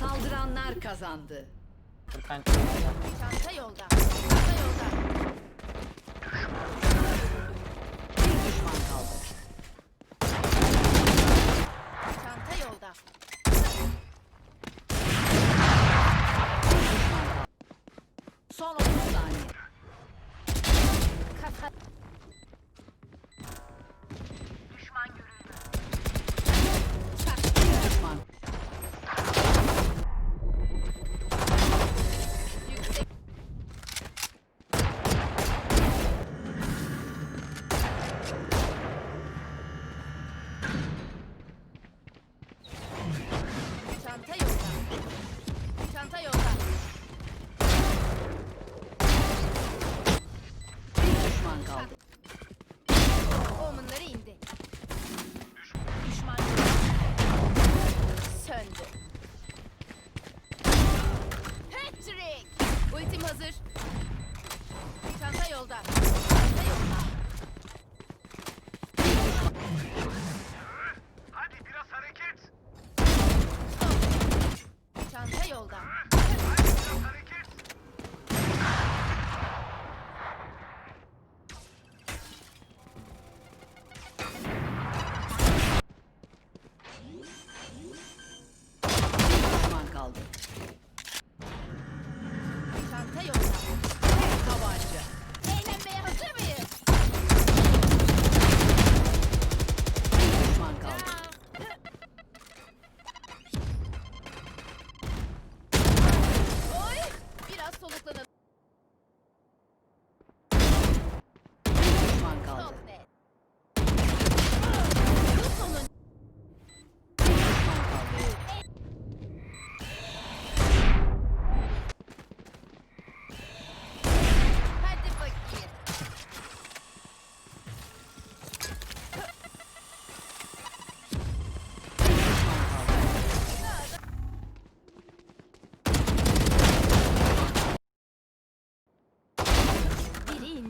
Saldıranlar kazandı. Furkan Çanta yolda. Çanta yolda. Yolda.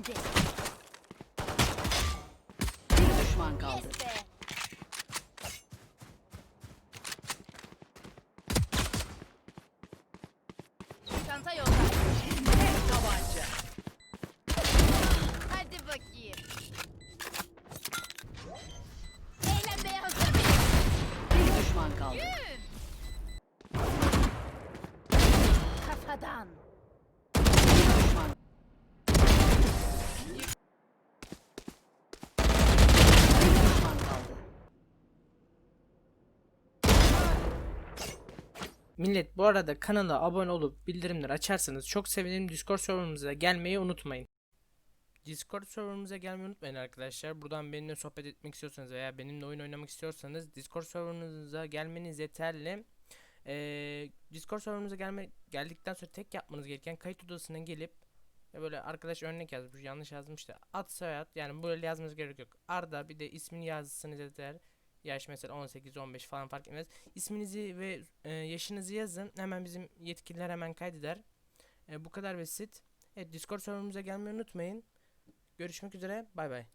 İndi. Bir düşman kaldı. Yes Millet bu arada kanala abone olup bildirimleri açarsanız çok sevinirim. Discord serverımıza gelmeyi unutmayın. Discord serverımıza gelmeyi unutmayın arkadaşlar. Buradan benimle sohbet etmek istiyorsanız veya benimle oyun oynamak istiyorsanız Discord serverımıza gelmeniz yeterli. Ee, Discord serverımıza gelme, geldikten sonra tek yapmanız gereken kayıt odasına gelip böyle arkadaş örnek yazmış yanlış yazmış da ad soyad yani böyle yazmanız gerek yok. Arda bir de ismini yazsanız yeter. Yaş mesela 18 15 falan fark etmez. İsminizi ve e, yaşınızı yazın. Hemen bizim yetkililer hemen kaydeder. E, bu kadar basit. Evet Discord serverımıza gelmeyi unutmayın. Görüşmek üzere. Bay bay.